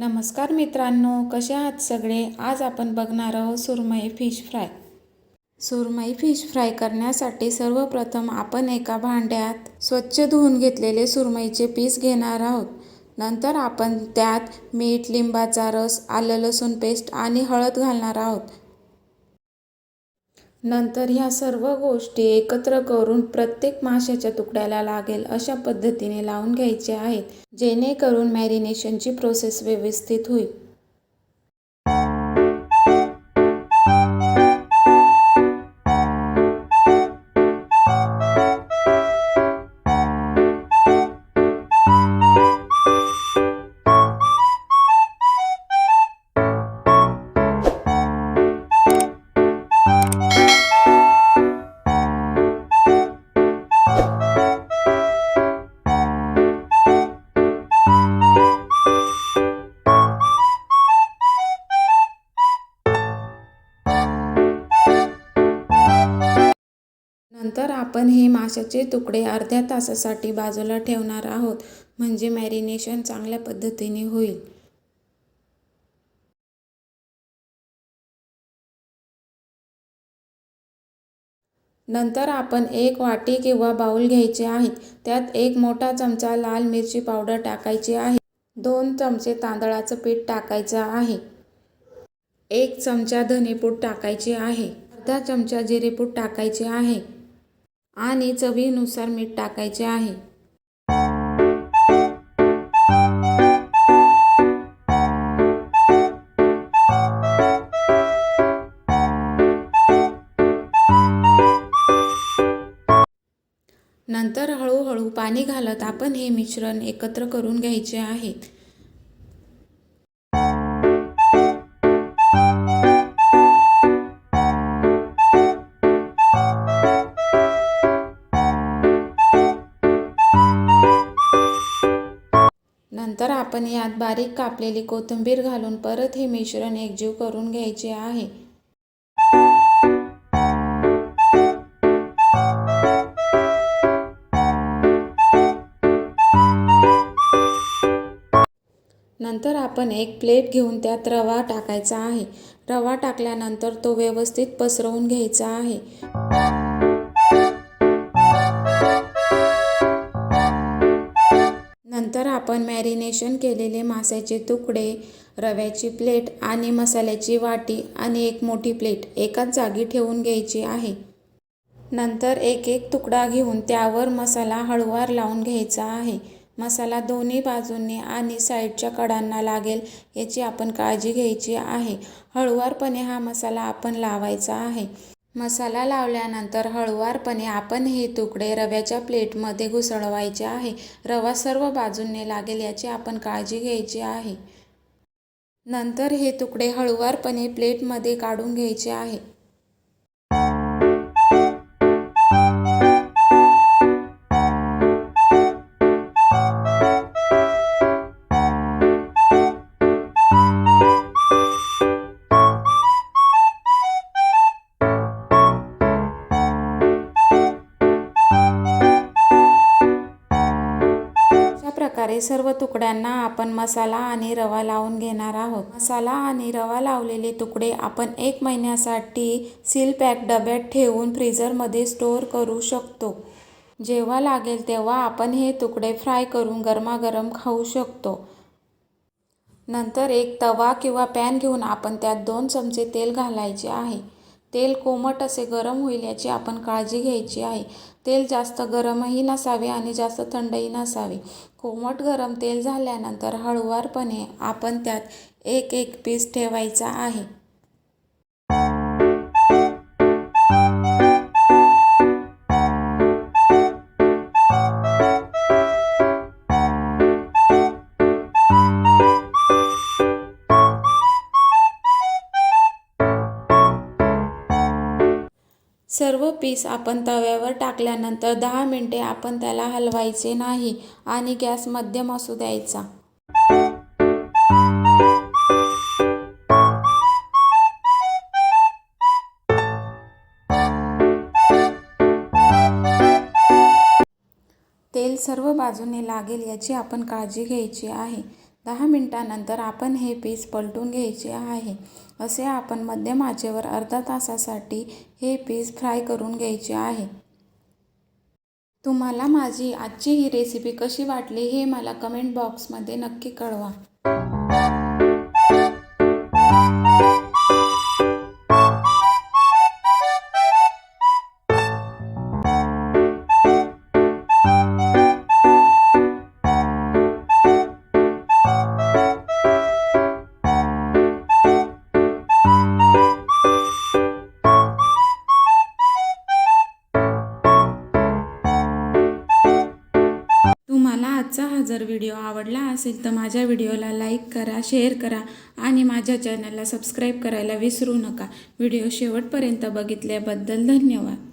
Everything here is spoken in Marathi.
नमस्कार मित्रांनो कसे आहात सगळे? आज आपण बघणार आहोत surmai fish fry. Surmai fish fry करण्यासाठी सर्वप्रथम आपण एका भांड्यात स्वच्छ धुवून घेतलेले सुरमईचे पीस घेणार आहोत. नंतर आपण त्यात मीठ लिंबाचा रस आलं लसूण पेस्ट आणि हळद घालणार आहोत. नंतर ह्या सर्व गोष्टी एकत्र करून प्रत्येक माशाच्या तुकड्याला लागेल अशा पद्धतीने लावून घ्यायचे आहेत जेणेकरून मॅरिनेशनची प्रोसेस व्यवस्थित होईल. नंतर आपण हे माशाचे तुकडे अर्ध्या तासासाठी बाजूला ठेवणार आहोत. म्हणजे मॅरिनेशन चांगल्या पद्धतीने होईल. नंतर आपण एक वाटी किंवा बाऊल घ्यायचे आहेत. त्यात एक मोठा चमचा लाल मिरची पावडर टाकायची आहे. दोन चमचे तांदळाचं पीठ टाकायचं आहे. एक चमचा धनेपूड टाकायचे आहे. अर्धा चमचा जिरेपूड टाकायचे आहे. आणि चवीनुसार मीठ टाकायचे आहे. नंतर हळूहळू पाणी घालत आपण हे मिश्रण एकत्र करून घ्यायचे आहे. नंतर आपण यात बारीक कापलेली कोथिंबीर घालून परत हे मिश्रण एकजीव करून घ्यायचे आहे. नंतर आपण एक प्लेट घेऊन त्यात रवा टाकायचा आहे. रवा टाकल्यानंतर तो व्यवस्थित पसरवून घ्यायचा आहे. नंतर आपण मॅरिनेशन केलेले माशाचे तुकडे रव्याची प्लेट आणि मसाल्याची वाटी आणि एक मोठी प्लेट एकाच जागी ठेवून घ्यायची आहे. नंतर एक एक तुकडा घेऊन त्यावर मसाला हळूवार लावून घ्यायचा आहे. मसाला दोन्ही बाजूंनी आणि साईडच्या कडांना लागेल याची आपण काळजी घ्यायची आहे. हळुवारपणे हा मसाला आपण लावायचा आहे. मसाला लावल्यानंतर हळुवारपणे आपण हे तुकडे रव्याच्या प्लेटमध्ये घुसळवायचे आहे. रवा सर्व बाजूंनी लागेल याची आपण काळजी घ्यायची आहे. नंतर हे तुकडे हळुवारपणे प्लेटमध्ये काढून घ्यायचे आहे. प्रकारे सर्व तुकड्यांना आपण मसाला आणि रवा लावून घेणार आहोत. मसाला आणि रवा लावलेले तुकडे आपण एक महिन्यासाठी सील पॅक डब्यात ठेवून फ्रीझरमध्ये स्टोअर करू शकतो. जेव्हा लागेल तेव्हा आपण हे तुकडे फ्राय करून गरमागरम खाऊ शकतो. नंतर एक तवा किंवा पॅन घेऊन आपण त्यात दोन चमचे तेल घालायचे आहे. तेल कोमट असे गरम होईल याची आपण काळजी घ्यायची आहे. तेल जास्त गरमही नसावे आणि जास्त थंडही नसावे. कोमट गरम तेल झाल्यानंतर हळुवारपणे आपण त्यात एक एक पीस ठेवायचा आहे. सर्व पीस आपण तव्यावर टाकल्यानंतर दहा मिनटे आपण त्याला हलवायचे नाही आणि गॅस मध्यम असू द्यायचा. तेल सर्व बाजूने लागेल याची आपण काळजी घ्यायची आहे. दहा मिनटानंतर आपण हे पीस पलटून घ्यायचे आहे. असे आपण मध्यम आचेवर अर्धा तासासाठी हे पीस फ्राय करून घ्यायचे आहे. तुम्हाला माझी आजची ही रेसिपी कशी वाटली हे मला कमेंट बॉक्समध्ये नक्की कळवा. जर व्हिडिओ आवडला असेल तर माझ्या व्हिडिओला लाईक करा शेअर करा आणि माझ्या चॅनलला सबस्क्राईब करायला विसरू नका. व्हिडिओ शेवटपर्यंत बघितल्याबद्दल धन्यवाद.